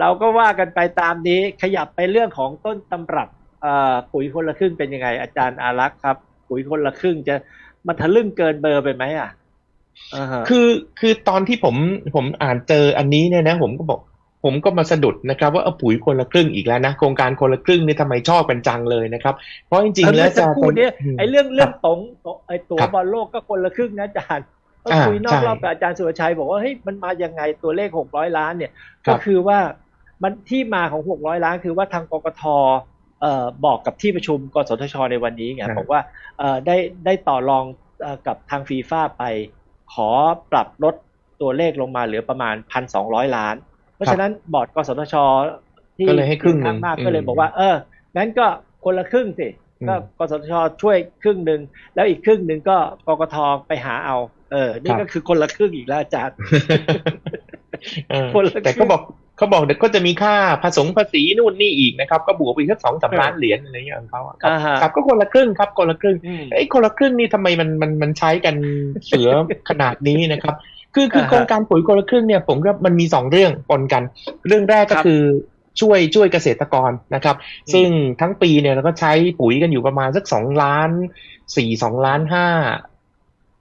เราก็ว่ากันไปตามนี้ขยับไปเรื่องของต้นตำรับเอ่อปุ๋ยคนละครึ่งเป็นยังไง อาจารย์อารักษ์ครับ ปุ๋ยคนละครึ่งจะมันทะลึ่งเกินเบอร์ไปไหมอะอ่าฮะคือคือตอนที่ผมผมอ่านเจออันนี้เนี่ยนะผมก็บอก ผมก็มาสะดุดนะครับ ว่าเอาปุ๋ยคนละครึ่งอีกแล้วนะโครงการคนละครึ่งนี่ทำไมชอบกันจังเลยนะครับ เพราะจริงๆแล้วจะจะพูดเนี่ยไอ้เรื่องเรื่องคบตงตงไอ้ตั๋วครับบอลโลกก็คนละครึ่งนะอาจารย์ ก็อ่าคุยนอกใช่รอบกับอาจารย์สุรชัย บอกว่าเฮ้ยมันมายังไงตัวเลขหกร้อยล้านเนี่ยครัก็บคือว่ามันที่มาของหกร้อยล้าน คือว่าทางกกทเอ่อบอกกับที่ประชุมกสทชในวันนี้ไงบอกว่าเอ่อได้ได้ต่อรองเอ่อกับทางฟีฟ่าไปขอปรับลดตัวเลขลงมาเหลือประมาณพันสองร้อยล้าน เพราะฉะนั้นบอร์ดกสทชที่ก็เลยให้ครึ่งหนึ่งข้างมากอืมก็เลยบอกว่า เอองั้นก็คนละครึ่งสิอืมก็กสทชช่วยครึ่งหนึ่งแล้วอีกครึ่งหนึ่งก็กกทไปหาเอา เออ นี่ก็คือคนละครึ่งอีกแล้วอาจารย์เออคนละครึ่งแต่เขาบอกเขาบอกเดี๋ยวก็จะมีค่าผสมภาษีนู่นนี่อีกนะครับ ก็บวกไปอีกสักสองสามล้านเหรียญอะไรอย่างเงี้ยของเขาอะครับอ่าฮะครับก็คนละครึ่งครับคนละครึ่งอืมไอ้คนละครึ่งนี่ทำไมมันมันมันใช้กันเสือขนาดนี้นะครับ คือคืออ่าฮะโครงการปุ๋ยคนละครึ่งเนี่ยผมก็มันมีสองเรื่องปนกัน เรื่องแรกก็ครับคือช่วยช่วยเกษตรกรนะครับอืมซึ่งทั้งปีเนี่ยเราก็ใช้ปุ๋ยกันอยู่ประมาณสักสองล้านสี่สองล้านห้า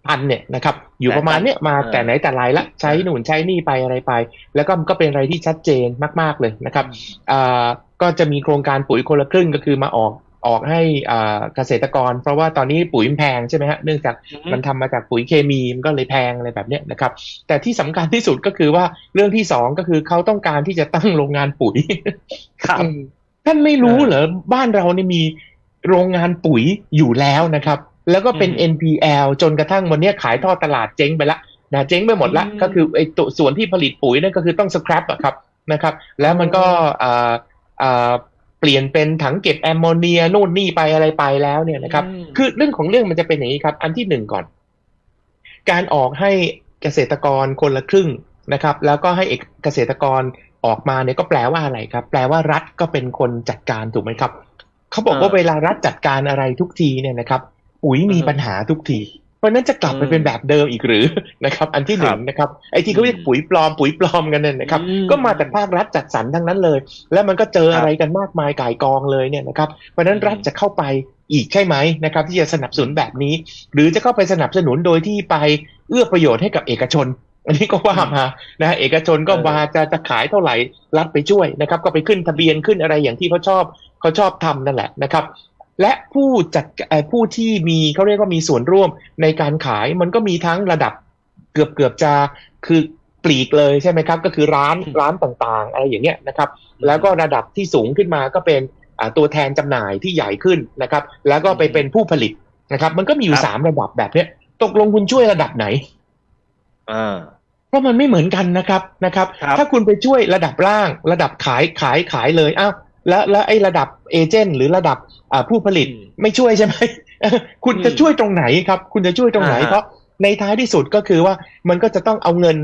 พันเนี่ยนะครับอยู่ประมาณเนี้ยมาแต่ไหนแต่ไรละใช้หนุนใช้นี่ไปอะไรไป แล้วก็มันก็เป็นอะไรที่ชัดเจนมาก ๆเลยนะครับอ่าก็จะมีโครงการปุ๋ยคนละครึ่งก็คือมาออกออกให้อ่าเกษตรกร เพราะว่าตอนนี้ปุ๋ยมันแพงใช่ไหมฮะเนื่องจากอืมมันทำมาจากปุ๋ยเคมีมันก็เลยแพงอะไรแบบเนี้ยนะครับแต่ที่สำคัญที่สุดก็คือว่าเรื่องที่สองก็คือเขาต้องการที่จะตั้งโรงงานปุ๋ยครับอืมท่านไม่รู้เหรอบ้านเรานี่มีโรงงานปุ๋ยอยู่แล้วนะครับ แล้วก็เป็นอืม NPL จนกระทั่งวันเนี้ยขายทอดตลาดเจ๊งไปละนะเจ๊งไปหมดละอืมก็คือไอ้ตัวส่วนที่ผลิตปุ๋ยนั่นก็คือต้องสครับอะครับนะครับ แล้วมันก็อ่าอ่าเปลี่ยนเป็นถังเก็บแอมโมเนียนู่นนี่ไปอะไรไปแล้วเนี่ยนะครับอืมคือเรื่องของเรื่องมันจะเป็นอย่างนี้ครับ อันที่หนึ่งก่อน การออกให้เกษตรกรคนละครึ่งนะครับ แล้วก็ให้เอกเกษตรกรออกมาเนี่ยก็แปลว่าอะไรครับ แปลว่ารัฐก็เป็นคนจัดการถูกไหมครับเขาบอกว่าอ่าเวลารัฐจัดการอะไรทุกทีเนี่ยนะครับ ปุ๋ยมีอืมปัญหาทุกทีเพราะฉะนั้นจะกลับไปอืมเป็นแบบเดิมอีกหรือนะครับ อันที่หนึ่งนะครับไอ้ที่เขาเรียกอืมปุ๋ยปลอมปุ๋ยปลอมกันเนี่ยนะครับอืมก็มาจากภาครัฐจัดสรรทั้งนั้นเลย แล้วมันก็เจอครับอะไรกันมากมายก่ายกองเลยเนี่ยนะครับเพราะฉะนั้นอืมรัฐจะเข้าไปอีกใช่ไหมนะครับ ที่จะสนับสนุนแบบนี้ หรือจะเข้าไปสนับสนุนโดยที่ไปเอื้อประโยชน์ให้กับเอกชน อันนี้ก็ว่ามานะฮะเอกชนก็เออมาจะจะขายเท่าไหร่รัฐไปช่วยนะครับ ก็ไปขึ้นทะเบียนขึ้นอะไรอย่างที่เขาชอบเขาชอบทำนั่นแหละนะครับ และผู้จัดเอ่อผู้ที่มีเขาเรียกว่ามีส่วนร่วมในการขายมันก็มีทั้งระดับเกือบเกือบจะคือปลีกเลยใช่ไหมครับ ก็คือร้านอืมร้านต่างๆ อะไรอย่างเงี้ยนะครับ แล้วก็ระดับที่สูงขึ้นมาก็เป็นอ่าตัวแทนจำหน่ายที่ใหญ่ขึ้นนะครับ แล้วก็ไปเป็นผู้ผลิตนะครับ มันก็มีอยู่ครับสามระดับแบบเนี้ย ตกลงคุณช่วยระดับไหนอ่าเพราะมันไม่เหมือนกันนะครับนะครับครับถ้าคุณไปช่วยระดับล่าง ระดับขายขายขายเลยอ้าว แล้วแล้วไอ้ระดับเอเจนต์หรือระดับอ่าผู้ผลิตอืมไม่ช่วยใช่ไหมคุณจะอืมช่วยตรงไหนครับ คุณจะช่วยตรงไหนอ่าฮะเพราะในท้ายที่สุดก็คือว่ามันก็จะต้องเอาเงิน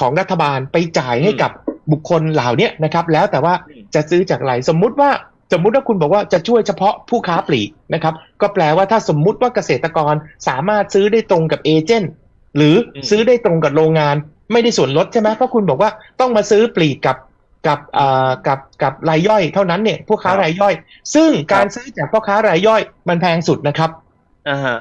ของรัฐบาลไปจ่ายให้อืมกับบุคคลเหล่าเนี้ยนะครับ แล้วแต่ว่าอืมจะซื้อจากไหนสมมุติว่าสมมุติว่าคุณบอกว่าจะช่วยเฉพาะผู้ค้าปลีกนะครับ ก็แปลว่าถ้าสมมุติว่าเกษตรกรสามารถซื้อได้ตรงกับเอเจนต์หรืออมซื้อได้ตรงกับโรงงาน ไม่ได้ส่วนลดใช่ไหมเพราะคุณบอกว่าต้องมาซื้อปลีกกับ กับอ่ากับกับรายย่อยเท่านั้นเนี่ยผู้ค้ารายย่อย ซึ่งการซื้อจากพ่อค้ารายย่อยมันแพงสุดนะครับอ่าฮะ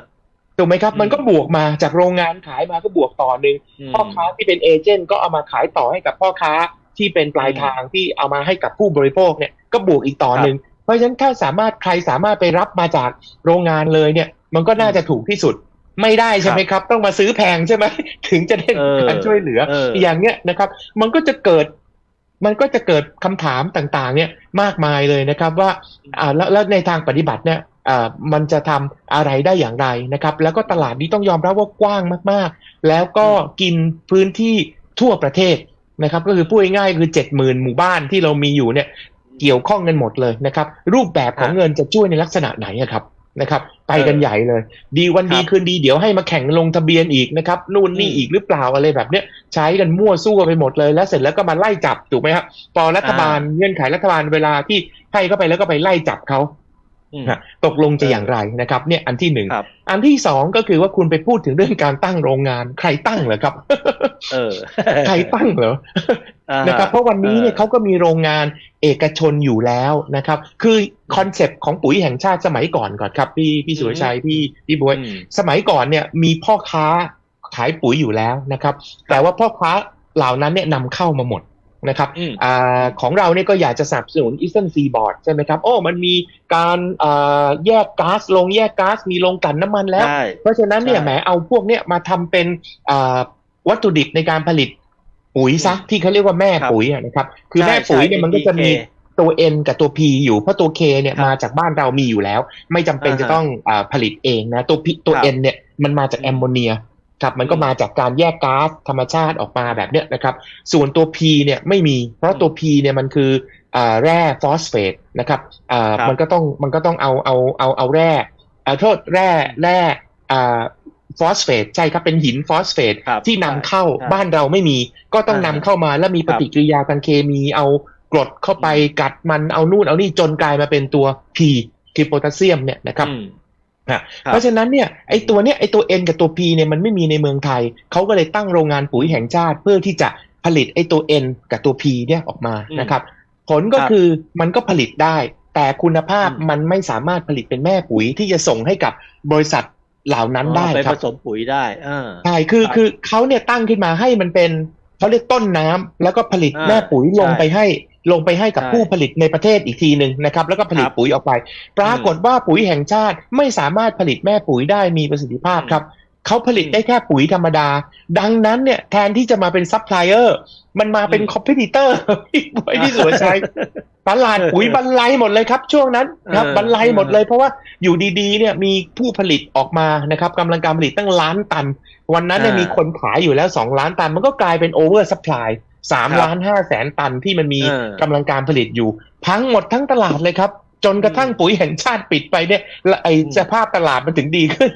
ถูกไหมครับอืมมันก็บวกมาจากโรงงานขายมาก็บวกต่อหนึ่งมพ่อค้าที่เป็นเอเจนต์ก็เอามาขายต่อให้กับพ่อค้าที่เป็นปลายทางที่เอามาให้กับผู้บริโภคเนี่ยก็บวกอีกต่อหนึ่งเพราะฉะนั้นถ้าสามารถใครสามารถไปรับมาจากโรงงานเลยเนี่ย มันก็น่าจะถูกที่สุดไม่ได้ใช่ไหมครับ ต้องมาซื้อแพงใช่ไหมถึงจะได้เออการช่วยเหลือเอออย่างเนี้ยนะครับ มันก็จะเกิด มันก็จะเกิดคำถามต่างๆ เนี่ยมากมายเลยนะครับว่าอ่าแล้วในทางปฏิบัติเนี่ยอ่ามันจะทำอะไรได้อย่างไรนะครับ แล้วก็ตลาดนี้ต้องยอมรับว่ากว้างมากๆ แล้วก็กินพื้นที่ทั่วประเทศนะครับ ก็คือพูดง่ายๆคือเจ็ดหมื่นหมู่บ้านที่เรามีอยู่เนี่ยเกี่ยวข้องกันหมดเลยนะครับ รูปแบบของเงินจะช่วยในลักษณะไหนครับ นะครับ ไปกันเออใหญ่เลย ดีวันครับดีคืนดีเดี๋ยวให้มาแข่งลงทะเบียนอีกนะครับนู่นนี่อืมอีกหรือเปล่าอะไรแบบเนี้ยใช้กันมั่วซั่วไปหมดเลย แล้วเสร็จแล้วก็มาไล่จับถูกไหมครับพอรัฐบาลเงื่อนไขรัฐบาลเวลาที่ให้เข้าไปแล้วก็ไปไล่จับเขาอืมนะ ตกลงจะเออออย่างไรนะครับ เนี่ยอันที่หนึ่งครับอันที่สองก็คือว่าคุณไปพูดถึงเรื่องการตั้งโรงงาน ใครตั้งเหรอครับเออใครตั้งเหรออ่าฮนะครับเพราะวันนี้เนี่ยเออเขาก็มีโรงงานเอกชนอยู่แล้วนะครับ คือคอนเซปต์ของปุ๋ยแห่งชาติสมัยก่อนก่อนครับพี่พี่สุรชัยพี่พี่บวยอืมสมัยก่อนเนี่ยมีพ่อค้าขายปุ๋ยอยู่แล้วนะครับ แต่ว่าพ่อค้าเหล่านั้นเนี่ยนำเข้ามาหมด นะครับอืมอาของเราเนี่ยก็อยากจะสนับสนุน Eastern Seaboard ใช่ไหมครับโอ้มันมีการอ่าแยกก๊าซลงแยกก๊าซมีโรงกลั่นน้ำมันแล้วใช่เพราะฉะนั้นเนี่ยใช่แหมเอาพวกเนี้ยมาทำเป็นอ่าวัตถุดิบในการผลิตปุ๋ยซะที่เขาเรียกว่าแม่ครับปุ๋ยอะนะครับ คือใช่แม่ปุ๋ยเนี่ยใช่มันก็จะมี NPK ตัว N กับตัว P อยู่เพราะตัว K เนี่ยครับมาจากบ้านเรามีอยู่แล้ว ไม่จำเป็นอ่าฮะจะต้องอาผลิตเองนะตัว P ตัวครับ N เนี่ยมันมาจากแอมโมเนีย ครับมันก็อืมมาจากการแยกก๊าซธรรมชาติออกมาแบบเนี้ยนะครับ ส่วนตัว P เนี่ยไม่มี เพราะตัว P เนี่ยมันคืออ่าแร่ฟอสเฟตนะครับอ่าครับมันก็ต้องมันก็ต้องเอาเอาเอาเอาแร่อ่าโทษแร่แร่อ่าฟอสเฟตใช่ครับเป็นหินฟอสเฟตครับที่นำเข้าใช่บ้านเราไม่มี ก็ต้องนำอ่าเข้ามาแล้วมีปฏิกิริยาทางเคมีเอากรดเข้าไปกัดมันเอานู่นเอานี่จนกลายมาเป็นตัว P คือโพแทสเซียมเนี่ยนะครับ อืมอะครับเพราะฉะนั้นเนี่ยไอตัวเนี้ยไอตัว N กับตัว P เนี่ยมันไม่มีในเมืองไทย เขาก็เลยตั้งโรงงานปุ๋ยแห่งชาติ เพื่อที่จะผลิตไอตัว N กับตัว P เนี่ยออกมาอืมนะครับ ผลก็ครับคือมันก็ผลิตได้ แต่คุณภาพอืมมันไม่สามารถผลิตเป็นแม่ปุ๋ยที่จะส่งให้กับบริษัทเหล่านั้นได้ไปครัผบสมปุ๋ยได้อ่าใช่คือครับคือเขาเนี่ยตั้งขึ้นมาให้มันเป็นเขาเรียกต้นน้ำแล้วก็ผลิตอ่าแม่ปุ๋ยลงใช่ไปให้ ลงไปให้กับใช่ผู้ผลิตในประเทศอีกทีหนึ่งนะครับ แล้วก็ผลิตครับปุ๋ยออกไป ปรากฏว่าปุ๋ยแห่งชาติไม่สามารถผลิตแม่ปุ๋ยได้มีประสิทธิภาพครับเขาผลิตอืมได้แค่ปุ๋ยธรรมดา ดังนั้นเนี่ยแทนที่จะมาเป็นซัพพลายเออร์มันมาเป็นอืมคอมเพติเตอร์พี่บอยพี่สุรชัยตลาดปุ๋ยบรรลัยหมดเลยครับ ช่วงนั้นครับเออบรรลัยหมดเลยเพราะว่าอยู่ดีๆเนี่ยมีผู้ผลิตออกมานะครับกำลังการผลิตตั้งล้านตัน วันนั้นเนี่ยอ่ามีมีคนขายอยู่แล้ว2ล้านตัน มันก็กลายเป็นโอเวอร์สปาย สามครับล้านห้าแสนตันที่มันมีเออกำลังการผลิตอยู่ พังหมดทั้งตลาดเลยครับ จนกระทั่งปุ๋ยแห่งชาติปิดไปเนี่ยและไออืมสภาพตลาดมันถึงดีขึ้น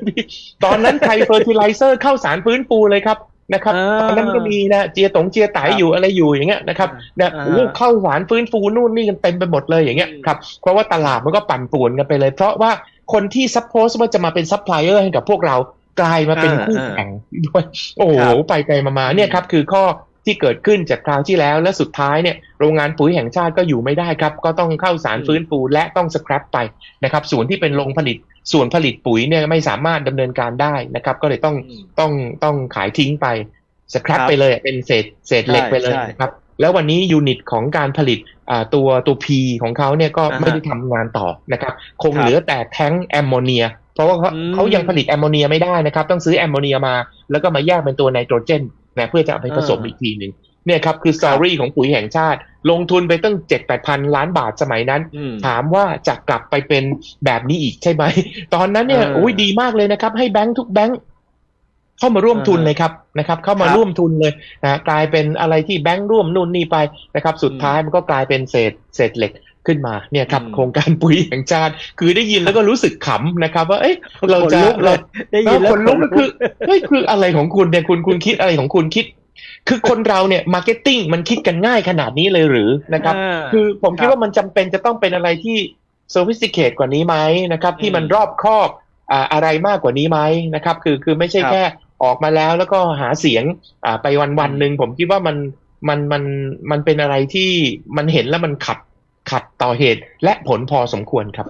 ตอนนั้นไทยเฟอร์ติไลเซอร์เข้าสารฟื้นฟูเลยครับนะครับอ่าตอนนั้นมันก็มีนะเจียตงเจียไตครับอยู่อะไรอยู่อย่างเงี้ยนะครับเนี่ยอ่าโอ้โหเข้าสารฟื้นฟูนู่นนี่กันเต็มไปหมดเลยอย่างเงี้ยอืมครับเพราะว่าตลาดมันก็ปั่นป่วนกันไปเลย เพราะว่าคนที่ซัพโพสว่าจะมาเป็นซัพพลายเออร์ให้กับพวกเรากลายมาเป็นอ่าคู่อ่าแข่งด้วยโอ้โหครับไปไกลมาๆเนี่ยครับคือข้อ ที่เกิดขึ้นจากคราวที่แล้ว และสุดท้ายเนี่ยโรงงานปุ๋ยแห่งชาติก็อยู่ไม่ได้ครับ ก็ต้องเข้าสารอืมฟื้นฟูและต้องสครับไปนะครับส่วนที่เป็นโรงผลิตส่วนผลิตปุ๋ยเนี่ยไม่สามารถดำเนินการได้นะครับ ก็เลยต้องอืมต้องต้องขายทิ้งไปสครับครับไปเลยเป็นเศษเศษเหล็กไปเลยใช่นะครับแล้ววันนี้ยูนิตของการผลิตอ่าตัวตัว P ของเขาเนี่ยก็อ่าฮะไม่ได้ทำงานต่อนะครับคงครับเหลือแต่แท้งแอมโมเนีย เพราะว่าเขาอืมเขายังผลิตแอมโมเนียไม่ได้นะครับ ต้องซื้อแอมโมเนียมา แล้วก็มาแยกเป็นตัวไนโตรเจน นะเพื่อจะเอาไปผสมอ่าอีกทีหนึ่งเนี่ยครับคือสตอรี่ของปุ๋ยแห่งชาติ ลงทุนไปตั้งเจ็ดแปดพันล้านบาทสมัยนั้นอืมถามว่าจะกลับไปเป็นแบบนี้อีกใช่ไหม ตอนนั้นเนี่ยเออโอ้ยดีมากเลยนะครับ ให้แบงค์ทุกแบงค์เข้ามาร่วมทุนอ่าฮะเลยครับนะครับ เข้ามาครับร่วมทุนเลยนะกลายเป็นอะไรที่แบงค์ร่วมนู่นนี่ไปนะครับ สุดอืมท้ายมันก็กลายเป็นเศษเศษเหล็ก ขึ้นมาเนี่ยครับอืมโครงการปุ๋ยแห่งชาติ คือได้ยินแล้วก็รู้สึกขำนะครับ ว่าเอ้ยเราจะขนลุกเลเรายได้ยินแล้วคนลุกก็คือเฮ้ยคืออะไรของคุณเนี่ยคุณคุณคิดอะไรของคุณคิด คือคนเราเนี่ยมาร์เก็ตติ้งมันคิดกันง่ายขนาดนี้เลยหรือนะครับอ่าคือผมคิดครับว่ามันจำเป็นจะต้องเป็นอะไรที่ sophisticate กว่านี้ไหมนะครับ ที่มันอืมรอบครอบอ่าอะไรมากกว่านี้ไหมนะครับ คือคือไม่ใช่ครับแค่ออกมาแล้วแล้วก็หาเสียงอ่าไปวันวันอืมหนึ่งผมคิดว่ามันมันมันมันเป็นอะไรที่มันเห็นแล้วมันขัด ขัดต่อเหตุและผลพอสมควรครับ